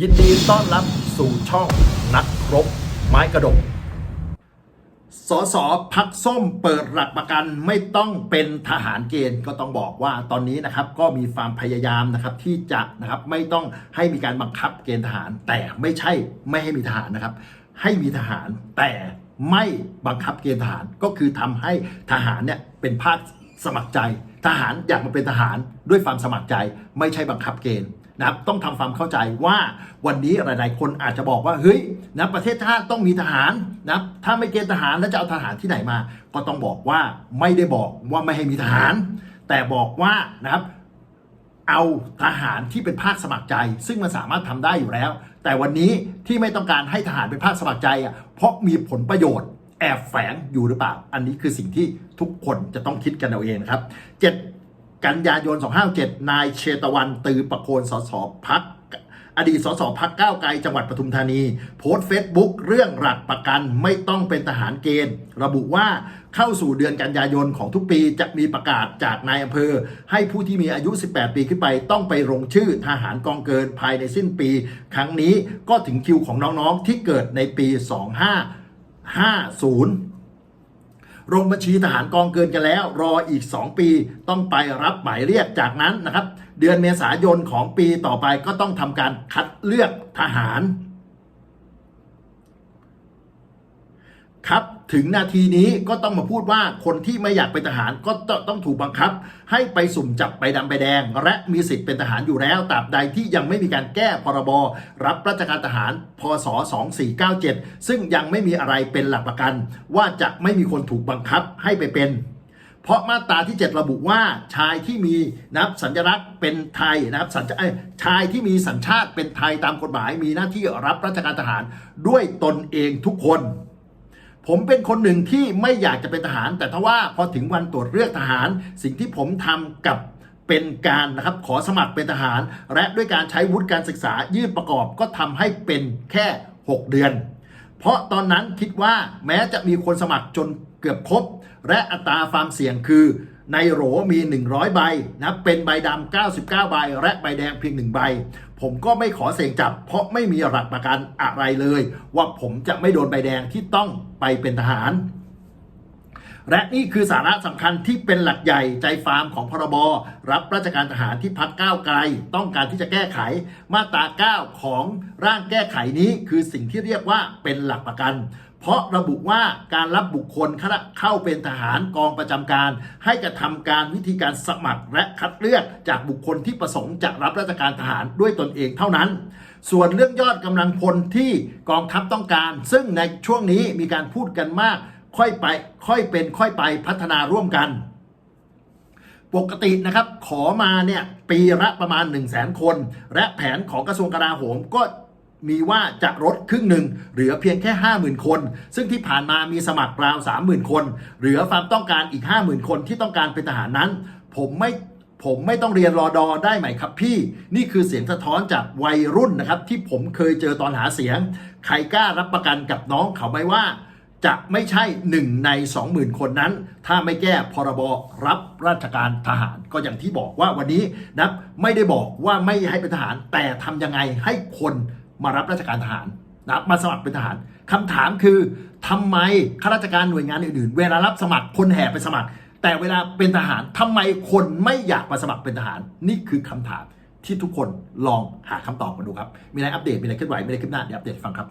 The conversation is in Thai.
ยินดีต้อนรับสู่ช่องนักรบไม้กระดก สสพักส้มเปิดหลักประกันไม่ต้องเป็นทหารเกณฑ์ก็ต้องบอกว่าตอนนี้นะครับก็มีความพยายามนะครับที่จะนะครับไม่ต้องให้มีการบังคับเกณฑ์ทหาร แต่ไม่ใช่ไม่ให้มีทหารนะครับ ให้มีทหารแต่ไม่บังคับเกณฑ์ทหารก็คือทำให้ทหารเนี่ยเป็นภาคสมัครใจ ทหารอยากมาเป็นทหารด้วยความสมัครใจ ไม่ใช่บังคับเกณฑ์ นะครับต้องทำความเข้าใจว่าวันนี้หลาย ๆ คนอาจจะบอกว่าเฮ้ยนะประเทศชาติต้องมีทหารนะถ้าไม่เกณฑ์ทหารแล้วจะเอาทหารที่ไหนมา ก็ต้องบอกว่าไม่ได้บอกว่าไม่ให้มีทหาร แต่บอกว่านะครับเอาทหารที่เป็นภาคสมัครใจ ซึ่งมันสามารถทำได้อยู่แล้ว แต่วันนี้ที่ไม่ต้องการให้ทหารเป็นภาคสมัครใจอะเพราะมีผลประโยชน์แอบแฝงอยู่หรือเปล่า อันนี้คือสิ่งที่ทุกคนจะต้องคิดกันเอาเองครับ7 กันยายน 257 นายเชตวันตือประโคนสสพักอดีตสสพักก้าวไกลจังหวัดปทุมธานี โพสต์เฟซบุ๊กเรื่องหลักประกันไม่ต้องเป็นทหารเกณฑ์ ระบุว่าเข้าสู่เดือนกันยายนของทุกปีจะมีประกาศจากนายอำเภอ ให้ผู้ที่มีอายุ 18 ปีขึ้นไป ต้องไปลงชื่อทหารกองเกินภายในสิ้นปี ครั้งนี้ก็ถึงคิวของน้องๆที่เกิดในปี 2550 ลงบัญชีทหารกองเกินกันแล้ว รออีก 2 ปีต้องไปรับหมายเรียกจากนั้นนะครับ เดือนเมษายนของปีต่อไปก็ต้องทำการคัดเลือกทหาร ครับถึงนาทีนี้ก็ต้องมาพูดว่าคนที่ไม่อยากเป็นทหารก็ต้องถูกบังคับ ให้ไปสุ่มจับใบดำใบแดง และมีสิทธิ์เป็นทหารอยู่แล้วตราบใดที่ยังไม่มีการแก้พรบรับราชการทหารพศ 2497 ซึ่งยังไม่มีอะไรเป็นหลักประกัน ว่าจะไม่มีคนถูกบังคับให้ไปเป็น เพราะมาตราที่ 7 ระบุว่าชายที่มีนะครับสัญลักษณ์เป็นไทยนะครับสัญชายที่มีสัญชาติเป็นไทยตามกฎหมาย มีหน้าที่รับราชการทหารด้วยตนเองทุกคน ผมเป็นคนหนึ่งที่ไม่อยากจะเป็นทหาร แต่ถ้าว่าพอถึงวันตรวจเลือกทหาร สิ่งที่ผมทำกับเป็นการนะครับขอสมัครเป็นทหาร และด้วยการใช้วุฒิการศึกษายื่นประกอบก็ทำให้เป็นแค่ 6 เดือน เพราะตอนนั้นคิดว่าแม้จะมีคนสมัครจนเกือบครบ และอัตราความเสี่ยงคือ ในโหรมี 100 ใบนะเป็นใบดำ99 ใบ และใบแดงเพียง 1 ใบ ผมก็ไม่ขอเสี่ยงจับ เพราะไม่มีหลักประกันอะไรเลย ว่าผมจะไม่โดนใบแดงที่ต้องไปเป็นทหาร และนี่คือสาระสำคัญที่เป็นหลักใหญ่ใจฟาร์มของพรบรับราชการทหารที่พักก้าวไกล ต้องการที่จะแก้ไข มาตรา 9 ของร่างแก้ไขนี้คือสิ่งที่เรียกว่าเป็นหลักประกัน เพราะระบุว่าการรับบุคคลเข้าเป็นทหารกองประจำการ ให้กระทำการวิธีการสมัครและคัดเลือกจากบุคคลที่ประสงค์จะรับราชการทหารด้วยตนเองเท่านั้น ส่วนเรื่องยอดกำลังพลที่กองทัพต้องการ ซึ่งในช่วงนี้มีการพูดกันมาก ค่อยไปค่อยเป็นค่อยไปพัฒนาร่วมกันปกตินะครับขอมาเนี่ยปีละประมาณ 1 0 0 0 0แสนคน และแผนของกระทรวงกลาโหมก็ มีว่าจะลดครึ่งหนึ่งเหลือเพียงแค่ 50,000 คน ซึ่งที่ผ่านมามีสมัครราว 30,000 คน เหลือความต้องการอีก 50,000 คนที่ต้องการเป็นทหารนั้น ผมไม่ผมไม่ต้องเรียนรอดอได้ไหมครับพี่ นี่คือเสียงสะท้อนจากวัยรุ่นนะครับ ที่ผมเคยเจอตอนหาเสียง ใครกล้ารับประกันกับน้องเขาไหมว่า จะไม่ใช่หนึ่งใน 20,000 คนนั้น ถ้าไม่แก้พรบรับราชการทหารก็อย่างที่บอกว่าวันนี้นะไม่ได้บอกว่าไม่ให้เป็นทหารแต่ทำยังไงให้คน มารับราชการทหารนะมาสมัครเป็นทหารคำถามคือทำไมข้าราชการหน่วยงานอื่นๆ เวลารับสมัครคนแห่ไปสมัคร แต่เวลาเป็นทหารทำไมคนไม่อยากมาสมัครเป็นทหาร นี่คือคำถามที่ทุกคนลองหาคำตอบมาดูครับ มีอะไรอัปเดต มีอะไรเคลื่อนไหว มีอะไรขึ้นหน้าเดี๋ยวอัปเดตฟังครับ